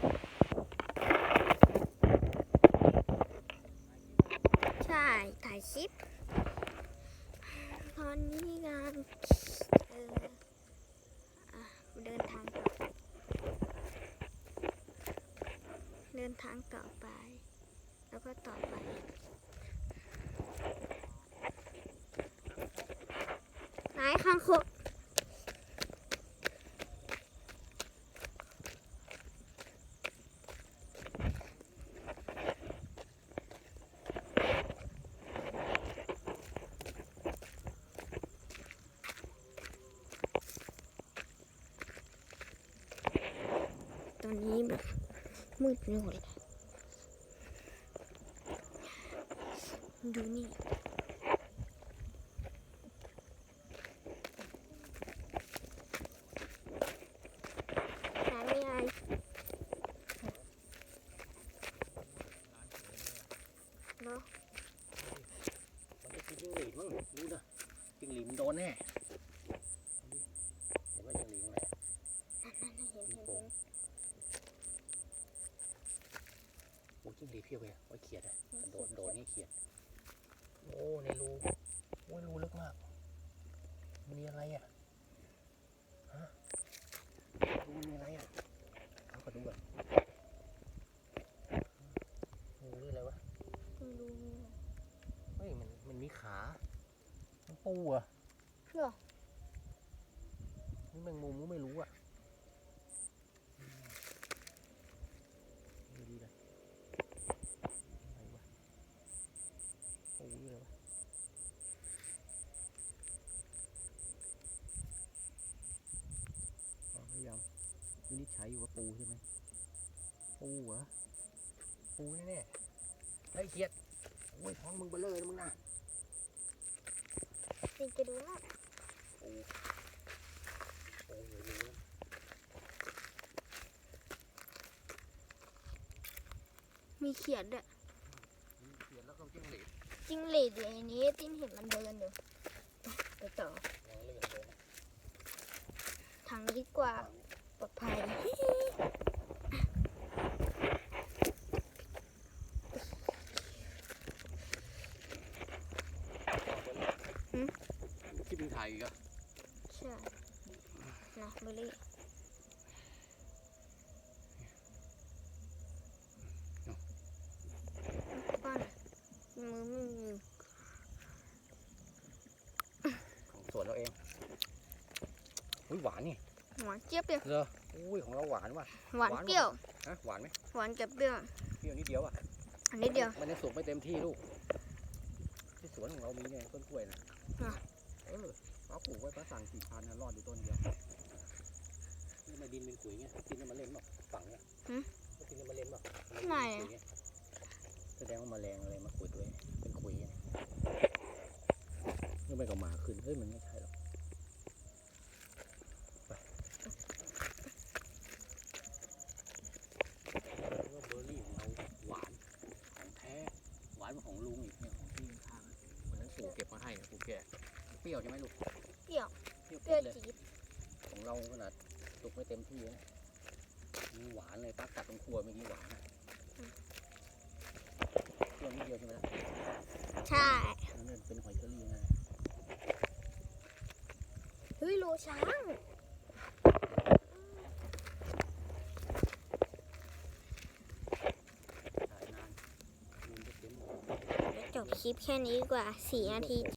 ใช่ถ่ายคลิปตอนนี้งานเออเดินทางต่อเดินทางต่อไป แล้วก็ต่อไปไหนข้างคก มืดไปหมดเลยดูนี่ หาไม่ไอเนาะ มันจะกินจิ้งหรีดมั้งดูนะจิ้งหรีดมันโดนแน่เห็นว่าจิ้งหรีดตรงไหน นั่นๆเห็นเห็น จิ้งหรีดเพียบเลยไว้เขียดอะโดนโดนนี่เขียด โอ้ในรูโอ้ยรูลึกมากมันมีอะไรอะฮะรูมันมีอะไรอะเอาขอดูก่อนงูหรืออะไรวะไม่รู้เฮ้ยมันมันมีขามันปูเหรอะเหรอนี่แมงมุมก็ไม่รู้อะอืมดูดีเลยอะไรวะปูหรืออะไรวะอ๋อพยายาม วินิจฉัยอยู่ว่าปูใช่ไหมปูเหรอปูแน่ๆไอ้ยเขียดโอ้ยท้องมึงเบลอเลยนะมึงนะจริงจะดูนะโอ้ยรู้มีเขียนด้วยมีเขียดแล้วก็จิ้งหรีดจิ้งเหลดอยู่ในนี้จิ้งเห็นมันเดินอยู่ไปต่อยังเลื่อนเลยนะทางนี้ดีกว่า ปลอดภัยที่เป็นไทยก็ใช่นะเบลลี่ป้อนมือไม่มีของสวนเราเอง อุ้ยหวานนี่ หวานเจี๊ยบเลยเหรออุ้ยของเราหวานว่ะ หวานหวาน เปรี้ยว ฮะหวานไหมหวานกับเปรี้ยวเปรี้ยวนิดเดียวอะอันนี้เดียว มันยังสุกไม่เต็มที่ลูก ที่สวนของเรามีเนี่ยต้นกล้วยนะอะเออป้าปลูกไว้ป้าสั่งสี่พันนะรอดอยู่ต้นเดียวนี่มาดินเป็นขุยไงดินจะมาเล่นบอกฝังเนี่ยดินจะมาเล่นบอกไหนแสดงว่าแมลงอะไรมาขุดไว้เป็นขุยไงนี่ไม่ก็หมาขึ้นเฮ้ยมันไม่ใช่หรอก ว่าเบอร์รี่ของเราหวานของแท้หวานกว่าของลุงอีกเนี่ยของพี่ข้างๆวันนั้น ปู่เก็บมาให้เนี่ยปู่แก่เปรี้ยวใช่ไหมลูกเปรี้ยว เปรี้ยวเปรี้ยวเลยจี๊ดของเราขนาดสุกไม่เต็มที่นะมีหวานเลยป้ากัดตรงครัวเมื่อกี้หวานอะเปรี้ยวนิดเดียวใช่ไหมล่ะใช่นั่นนะเป็นหอยเชอรี่ไงเฮ้ยโลช้าง ถ่ายนานมูลจะเต็มหมด จบ คลิปแค่นี้ดีกว่าสี่นาที